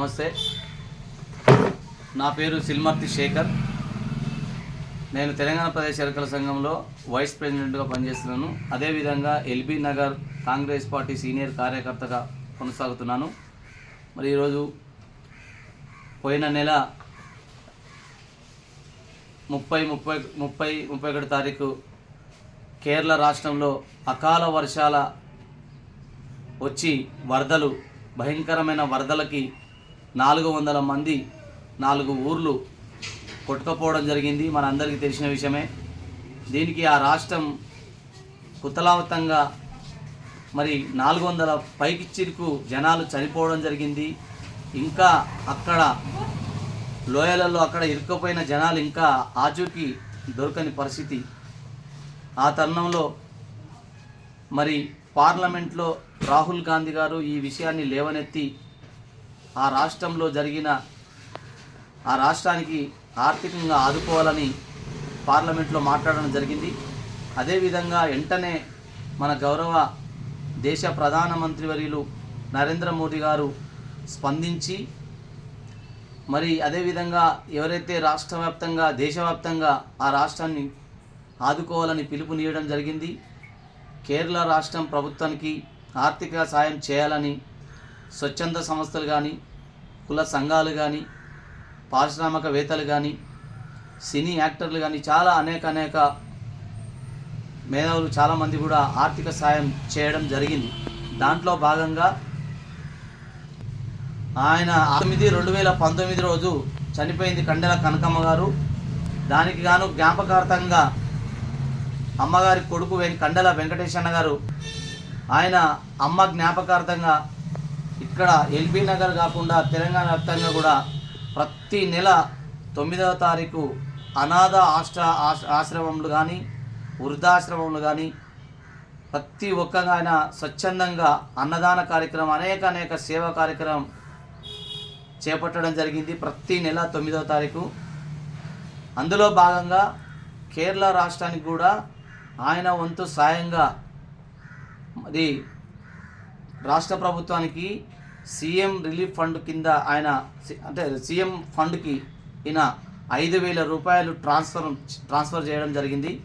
నమస్తే. నా పేరు సిల్మర్తి శేఖర్. నేను తెలంగాణ ప్రదేశ్ ఎరకల సంఘంలో వైస్ ప్రెసిడెంట్గా పనిచేస్తున్నాను. అదేవిధంగా LB Nagar Congress party senior కార్యకర్తగా కొనసాగుతున్నాను. మరి ఈరోజు పోయిన నెల ముప్పై ముప్పై ముప్పై ముప్పై ఒకటి తారీఖు కేరళ రాష్ట్రంలో అకాల వర్షాల వచ్చి వరదలు భయంకరమైన వరదలకి నాలుగు వందల మంది నాలుగు ఊర్లు కొట్టుకపోవడం జరిగింది. మనందరికీ తెలిసిన విషయమే. దీనికి ఆ రాష్ట్రం కుతలావతంగా మరి నాలుగు వందల పైకి చిరుకు జనాలు చనిపోవడం జరిగింది. ఇంకా అక్కడ లోయలలో అక్కడ ఇరుక్కుపోయిన జనాలు ఇంకా ఆచూకీ దొరకని పరిస్థితి. ఆ తరుణంలో మరి పార్లమెంట్లో రాహుల్ గాంధీ గారు ఈ విషయాన్ని లేవనెత్తి ఆ రాష్ట్రంలో జరిగిన ఆ రాష్ట్రానికి ఆర్థికంగా ఆదుకోవాలని పార్లమెంట్లో మాట్లాడడం జరిగింది. అదేవిధంగా వెంటనే మన గౌరవ దేశ ప్రధానమంత్రి వర్యులు నరేంద్ర మోదీ గారు స్పందించి మరి అదేవిధంగా ఎవరైతే రాష్ట్ర వ్యాప్తంగా దేశవ్యాప్తంగా ఆ రాష్ట్రాన్ని ఆదుకోవాలని పిలుపునియడం జరిగింది. కేరళ రాష్ట్రం ప్రభుత్వానికి ఆర్థిక సాయం చేయాలని స్వచ్ఛంద సంస్థలు కానీ కుల సంఘాలు కానీ పారిశ్రామికవేత్తలు కానీ సినీ యాక్టర్లు కానీ చాలా అనేక అనేక మేధావులు చాలామంది కూడా ఆర్థిక సాయం చేయడం జరిగింది. దాంట్లో భాగంగా ఆయన తొమ్మిది రెండు వేల పంతొమ్మిది రోజు చనిపోయింది కండెల కనకమ్మ గారు. దానికి గాను జ్ఞాపకార్థంగా అమ్మగారి కొడుకు వెం కండెల వెంకటేశన్న గారు. ఆయన అమ్మ జ్ఞాపకార్థంగా ఇక్కడ ఎల్బీ నగర్ కాకుండా తెలంగాణ వ్యాప్తంగా కూడా ప్రతి నెల తొమ్మిదవ తారీఖు అనాథ ఆశ్ర ఆశ- ఆశ్రమంలు కానీ వృద్ధాశ్రమములు కానీ ప్రతి ఒక్కగా ఆయన స్వచ్ఛందంగా అన్నదాన కార్యక్రమం అనేక అనేక సేవా కార్యక్రమం చేపట్టడం జరిగింది ప్రతి నెల తొమ్మిదవ తారీఖు. అందులో భాగంగా కేరళ రాష్ట్రానికి కూడా ఆయన వంతు సాయంగా మరి రాష్ట్ర ప్రభుత్వానికి సీఎం రిలీఫ్ ఫండ్ కింద ఆయన సి- అంటే సీఎం ఫండ్కి ఈయన ఐదు వేల రూపాయలు ట్రాన్స్ఫర్ ట్రాన్స్ఫర్ చేయడం జరిగింది.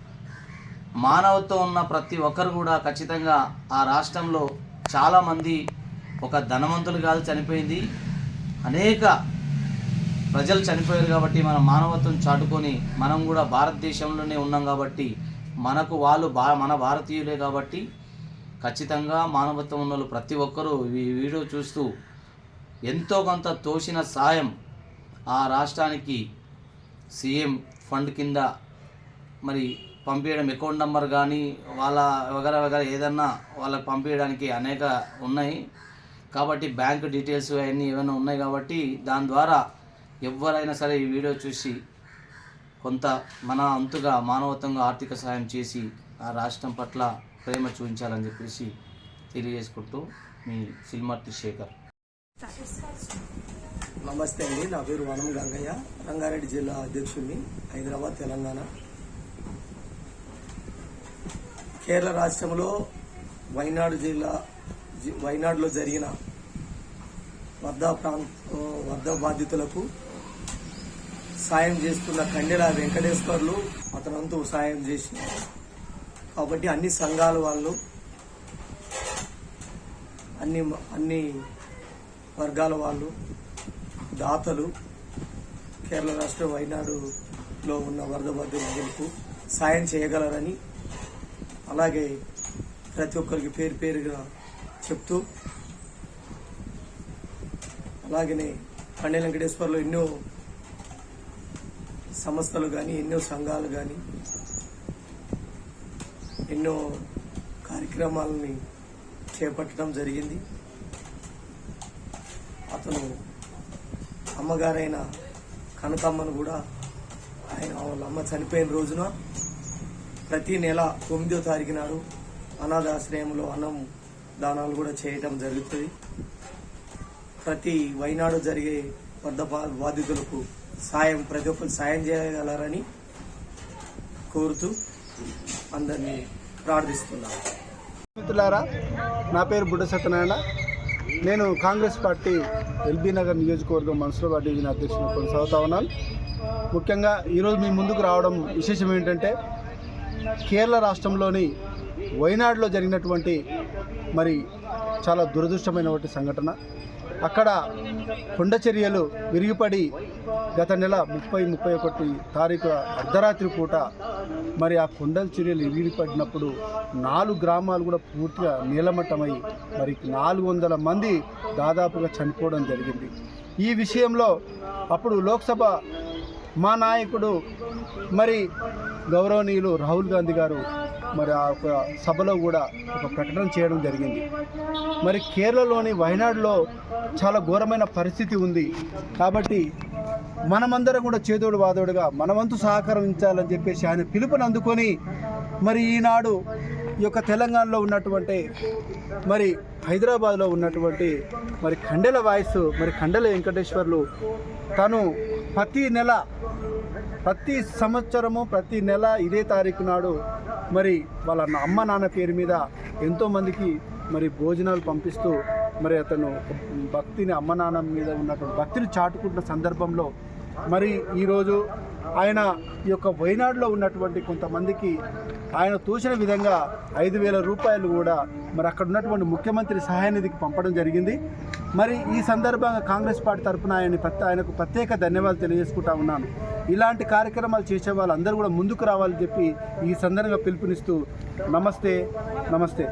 మానవత్వం ఉన్న ప్రతి ఒక్కరు కూడా ఖచ్చితంగా ఆ రాష్ట్రంలో చాలామంది ఒక ధనవంతులు కాదు చనిపోయింది. అనేక ప్రజలు చనిపోయారు కాబట్టి మన మానవత్వం చాటుకొని మనం కూడా భారతదేశంలోనే ఉన్నాం కాబట్టి మనకు వాళ్ళు బా మన భారతీయులే కాబట్టి ఖచ్చితంగా మానవత్వం ఉన్న వాళ్ళు ప్రతి ఒక్కరూ ఈ వీడియో చూస్తూ ఎంతో కొంత తోసిన సాయం ఆ రాష్ట్రానికి సీఎం ఫండ్ కింద మరి పంపించడం అకౌంట్ నెంబర్ కానీ వాళ్ళ వగర వగర ఏదన్నా వాళ్ళకి పంపించడానికి అనేక ఉన్నాయి. కాబట్టి బ్యాంక్ డీటెయిల్స్ అవన్నీ ఏమైనా ఉన్నాయి కాబట్టి దాని ద్వారా ఎవరైనా సరే ఈ వీడియో చూసి కొంత మన అంతుగా మానవత్వంగా ఆర్థిక సహాయం చేసి ఆ రాష్ట్రం పట్ల ప్రేమ చూపించాలని చెప్పేసి తెలియజేసుకుంటూ మీ సిల్మర్తి శేఖర్ నమస్తే అండి నా పేరు వనం గంగయ్య రంగారెడ్డి జిల్లా అధ్యక్షుడిని హైదరాబాద్ తెలంగాణ. కేరళ రాష్ట్రంలో వైనాడు జిల్లా వైనాడులో జరిగిన వద్ద ప్రాంత వద్ద బాధితులకు సాయం చేస్తున్న కండెల వెంకటేశ్వర్లు అతనంతు సాయం చేసి కాబట్టి అన్ని సంఘాల వాళ్ళు అన్ని అన్ని వర్గాల వాళ్ళు దాతలు కేరళ రాష్ట్రం వైనాడులో ఉన్న వరద బాధితులకు సాయం చేయగలరని అలాగే ప్రతి ఒక్కరికి పేరు పేరుగా చెప్తూ అలాగనే పండే వెంకటేశ్వర్లో ఎన్నో సంస్థలు కానీ ఎన్నో సంఘాలు కానీ ఎన్నో కార్యక్రమాలని చేపట్టడం జరిగింది. అతను అమ్మగారైన కనకమ్మను కూడా ఆయన వాళ్ళ అమ్మ చనిపోయిన రోజున ప్రతి నెల తొమ్మిదో తారీఖు నాడు అనాథాశ్రయంలో అన్నం దానాలు కూడా చేయటం జరుగుతుంది. ప్రతి వైనాడు జరిగే వద్ద బాధితులకు సాయం ప్రతి ఒక్కరు సాయం చేయగలరని కోరుతూ అందరినీ ప్రార్థిస్తున్నాను. మిత్రులారా నా పేరు బుడ్డ సత్యనారాయణ. నేను కాంగ్రెస్ పార్టీ ఎల్బీ నగర్ నియోజకవర్గం మన్సూరాబాద్ డివిజన్ అధ్యక్షుడు కొనసాగుతా ఉన్నాను. ముఖ్యంగా ఈరోజు మీ ముందుకు రావడం విశేషం ఏంటంటే కేరళ రాష్ట్రంలోని వైనాడులో జరిగినటువంటి మరి చాలా దురదృష్టమైనటువంటి సంఘటన. అక్కడ కొండ చర్యలు విరిగిపడి గత నెల ముప్పై ముప్పై ఒకటి తారీఖు అర్ధరాత్రి పూట మరి ఆ కొండల చర్యలు విరిగిపడినప్పుడు నాలుగు గ్రామాలు కూడా పూర్తిగా నీలమట్టమై మరి నాలుగు వందల మంది దాదాపుగా చనిపోవడం జరిగింది. ఈ విషయంలో అప్పుడు లోక్సభ మా నాయకుడు మరి గౌరవనీయులు రాహుల్ గాంధీ గారు మరి ఆ యొక్క సభలో కూడా ఒక ప్రకటన చేయడం జరిగింది. మరి కేరళలోని వయనాడులో చాలా ఘోరమైన పరిస్థితి ఉంది. కాబట్టి మనమందరం కూడా చేదోడు వాదోడుగా మనవంతు సహకరించాలని చెప్పేసి ఆయన పిలుపుని అందుకొని మరి ఈనాడు ఈ యొక్క తెలంగాణలో ఉన్నటువంటి మరి హైదరాబాద్లో ఉన్నటువంటి మరి ఖండెల వాయిస్ మరి ఖండెల వెంకటేశ్వర్లు తను ప్రతి నెల ప్రతి సంవత్సరము ప్రతి నెల ఇదే తారీఖు నాడు మరి వాళ్ళ నా- అమ్మ నాన్న పేరు మీద ఎంతోమందికి మరి భోజనాలు పంపిస్తూ మరి అతను భక్తిని అమ్మ నాన్న మీద ఉన్నటువంటి భక్తిని చాటుకుంటున్న సందర్భంలో మరి ఈరోజు ఆయన ఈ యొక్క వైనాడులో ఉన్నటువంటి కొంతమందికి ఆయన తోచిన విధంగా ఐదు వేల రూపాయలు కూడా మరి అక్కడ ఉన్నటువంటి ముఖ్యమంత్రి సహాయ నిధికి పంపడం జరిగింది. మరి ఈ సందర్భంగా కాంగ్రెస్ పార్టీ తరఫున ఆయన ప్రత్య ఆయనకు ప్రత్యేక ధన్యవాదాలు తెలియజేసుకుంటా ఉన్నాను. ఇలాంటి కార్యక్రమాలు చేసే వాళ్ళందరూ కూడా ముందుకు రావాలని చెప్పి ఈ సందర్భంగా పిలుపునిస్తూ నమస్తే నమస్తే.